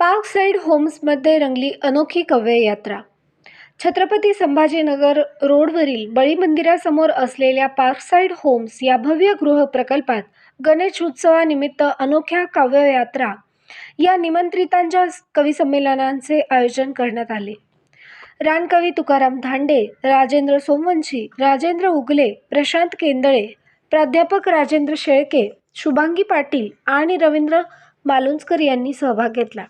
Park side होम्समध्ये रंगली अनोखी काव्य यात्रा छत्रपती संभाजीनगर रोडवरील बळी मंदिरासमोर असलेल्या पार्कसाईड होम्स या भव्य गृह प्रकल्पात गणेश उत्सवानिमित्त अनोख्या काव्ययात्रा या निमंत्रितांच्या कविसंमेलनांचे आयोजन करण्यात आले. रानकवी तुकाराम धांडे राजेंद्र सोमवंशी राजेंद्र उगले प्रशांत केंदळे प्राध्यापक राजेंद्र शेळके शुभांगी पाटील आणि रवींद्र मालुंजकर यांनी सहभाग घेतला.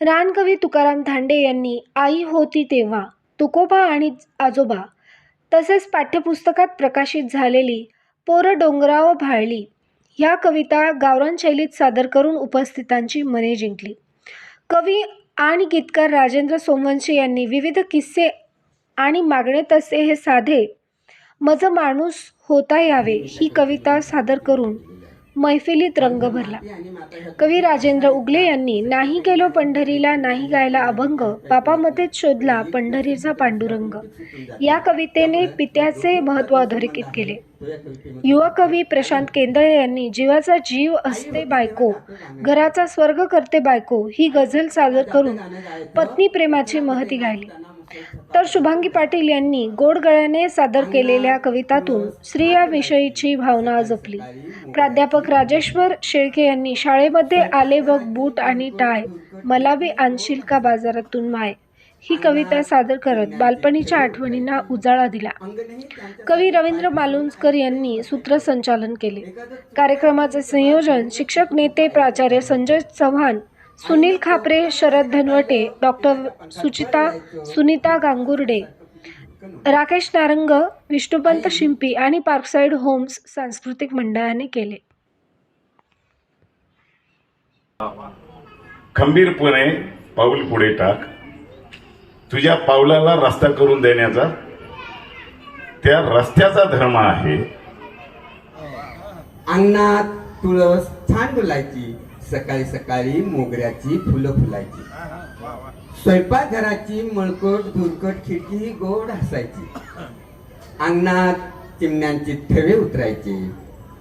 रानकवी तुकाराम धांडे यांनी आई होती तेव्हा तुकोबा आणि आजोबा तसेच पाठ्यपुस्तकात प्रकाशित झालेली पोरं डोंगराव भाळली ह्या कविता गावरान शैलीत सादर करून उपस्थितांची मने जिंकली. कवी आणि गीतकार राजेंद्र सोमवंशी यांनी विविध किस्से आणि मागणे तसे हे साधे मज माणूस होता यावे ही कविता सादर करून मैफिलीत रंग भरला. कवी राजेंद्र उगले यांनी नाही गेलो पंढरीला नाही गायला अभंग बापामध्येच शोधला पंढरीचा पांडुरंग या कवितेने पित्याचे महत्त्व अधोरेखित केले. युवा कवी प्रशांत केंदळे यांनी जीवाचा जीव असते बायको घराचा स्वर्ग करते बायको ही गझल सादर करून पत्नी प्रेमाची महती गायली. तर शुभांगी पाटील यांनी गोडगळ्याने सादर केलेल्या कवितातून स्त्रियाविषयीची भावना जपली. प्राध्यापक राजेश्वर शेळके यांनी शाळेमध्ये आले बघ बूट आणि टाय मला बी आणशील का बाजारातून माय? ही कविता सादर करत बालपणीच्या आठवणींना उजाळा दिला. कवी रवींद्र मालुंजकर यांनी सूत्रसंचालन केले. कार्यक्रमाचे संयोजन शिक्षक नेते प्राचार्य संजय चव्हाण सुनील खापरे शरद धनवटे डॉक्टर सुचिता सुनीता गांगुर्डे राकेश नारंग विष्णुपंत शिंपी आणि पार्कसाईड होम्स सांस्कृतिक मंडळाने केले. खंबीरपणे पाऊल पुढे टाक. तुझ्या पावलाला रस्ता करून देण्याचा त्या रस्त्याचा धर्म आहे. अंगणात तुळस छान डुलायची सकाळी सकाळी मोगऱ्याची फुलं फुलायची. स्वयंपाकघराची मळकट धुरकट खिडकी ही गोड हसायची. अंगणात चिमण्यांची थवे उतरायचे.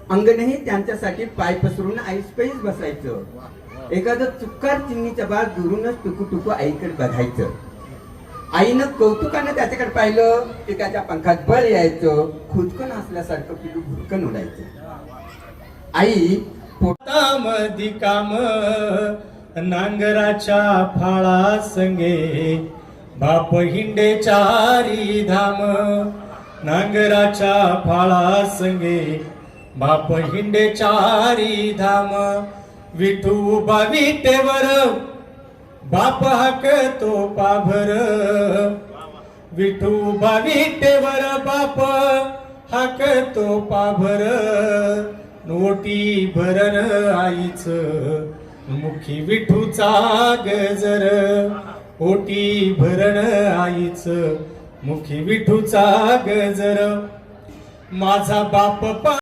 अंगणही त्यांच्यासाठी पाय पसरून ऐसपैस बसायचं. एखादं चुक्कार चिमणीच्या बाळ दुरूनच टुकू टुकू आईकडे बघायचं. आईनं कौतुकानं त्याच्याकडे पाहिलं की त्याच्या पंखात बळ यायचं. खुदकन असल्यासारखं पिलू भुरकन उडायचं. आई पोट मधी काम नांगराच्या फाळा संगे बाप हिंडे चारी धाम नांगराच्या फाळा संगे बाप हिंडे चारी धाम. विठू बाविटेवर बाप हाक तो पाभर. विठू बाविटेवर बाप हाक तो पाभर. नोटी भरण आईच. मुखी विठूचा गजर. ओटी भरण आईच. मुखी विठूचा गजर. माझा बाप पा